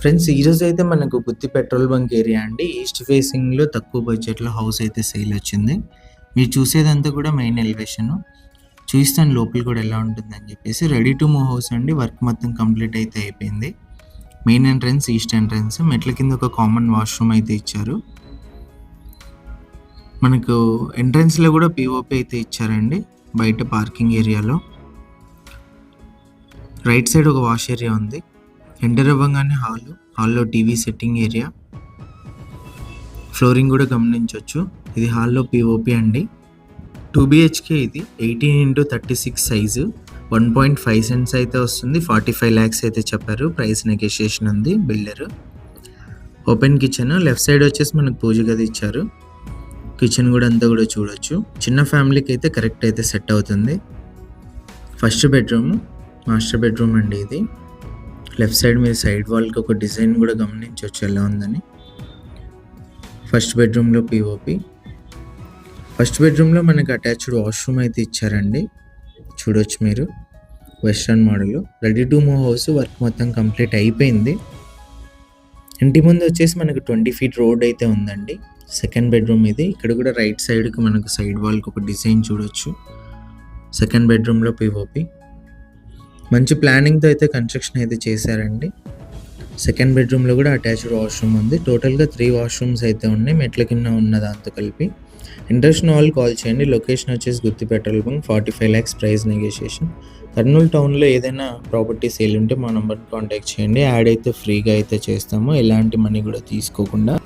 Friends ఈరోజు అయితే మనకు గుత్తి పెట్రోల్ బంక్ ఏరియా అండి. ఈస్ట్ ఫేసింగ్లో తక్కువ బడ్జెట్లో హౌస్ అయితే సేల్ వచ్చింది. మీరు చూసేదంతా కూడా మెయిన్ ఎలివేషన్ చూస్తాను లోపల కూడా ఎలా ఉంటుందని చెప్పేసి. రెడీ టు మూవ్ హౌస్ అండి. వర్క్ మొత్తం కంప్లీట్ అయితే అయిపోయింది. మెయిన్ ఎంట్రన్స్ ఈస్ట్ ఎంట్రన్స్ మెట్ల కింద ఒక కామన్ వాష్రూమ్ అయితే ఇచ్చారు. మనకు ఎంట్రన్స్లో కూడా పిఓపి అయితే ఇచ్చారండి. బయట పార్కింగ్ ఏరియాలో రైట్ సైడ్ ఒక వాష్ ఏరియా ఉంది. ఎంటర్ అవ్వగానే హాల్ హాల్లో టీవీ సెట్టింగ్ ఏరియా ఫ్లోరింగ్ కూడా గమనించవచ్చు. ఇది హాల్లో పిఓపి అండి. టూ బిహెచ్కే ఇది eighteen into thirty six size one point five cents అయితే వస్తుంది. ఫార్టీ ఫైవ్ ల్యాక్స్ అయితే చెప్పారు. ప్రైస్ నెగోషియేషన్ ఉంది builder open kitchen left side వచ్చేసి మనకు పూజ గది ఇచ్చారు. కిచెన్ కూడా అంతా కూడా చూడొచ్చు. చిన్న ఫ్యామిలీకి అయితే కరెక్ట్ అయితే సెట్ అవుతుంది. ఫస్ట్ బెడ్రూమ్ మాస్టర్ బెడ్రూమ్ అండి ఇది. లెఫ్ట్ సైడ్ మీద సైడ్ వాల్కి ఒక డిజైన్ కూడా గమనించవచ్చు ఎలా ఉందని. ఫస్ట్ బెడ్రూమ్లో పిఓపి ఫస్ట్ బెడ్రూమ్లో మనకి అటాచ్డ్ వాష్రూమ్ అయితే ఇచ్చారండి. చూడొచ్చు మీరు. Western model. Ready to move house work మొత్తం కంప్లీట్ అయిపోయింది. ఇంటి ముందు వచ్చేసి మనకు ట్వంటీ ఫీట్ రోడ్ అయితే ఉందండి. సెకండ్ బెడ్రూమ్ ఇది. ఇక్కడ కూడా రైట్ సైడ్కి మనకు సైడ్ వాల్కి ఒక డిజైన్ చూడొచ్చు. సెకండ్ బెడ్రూమ్లో పిఓపి మంచి ప్లానింగ్తో అయితే కన్స్ట్రక్షన్ అయితే చేశారండి. సెకండ్ బెడ్రూమ్లో కూడా అటాచ్డ్ వాష్రూమ్ ఉంది. టోటల్గా త్రీ వాష్రూమ్స్ అయితే ఉన్నాయి. మెట్ల కింద ఉన్న దాంతో కలిపి. ఇంట్రెస్ట్ ఉన్న వాళ్ళు కాల్ చేయండి. లొకేషన్ వచ్చేసి Gutti petrol bunk forty five lakhs price negotiation. Kurnool టౌన్లో ఏదైనా ప్రాపర్టీ సేల్ ఉంటే మా నెంబర్ని కాంటాక్ట్ చేయండి. యాడ్ అయితే ఫ్రీగా అయితే చేస్తాము. ఎలాంటి మనీ కూడా తీసుకోకుండా.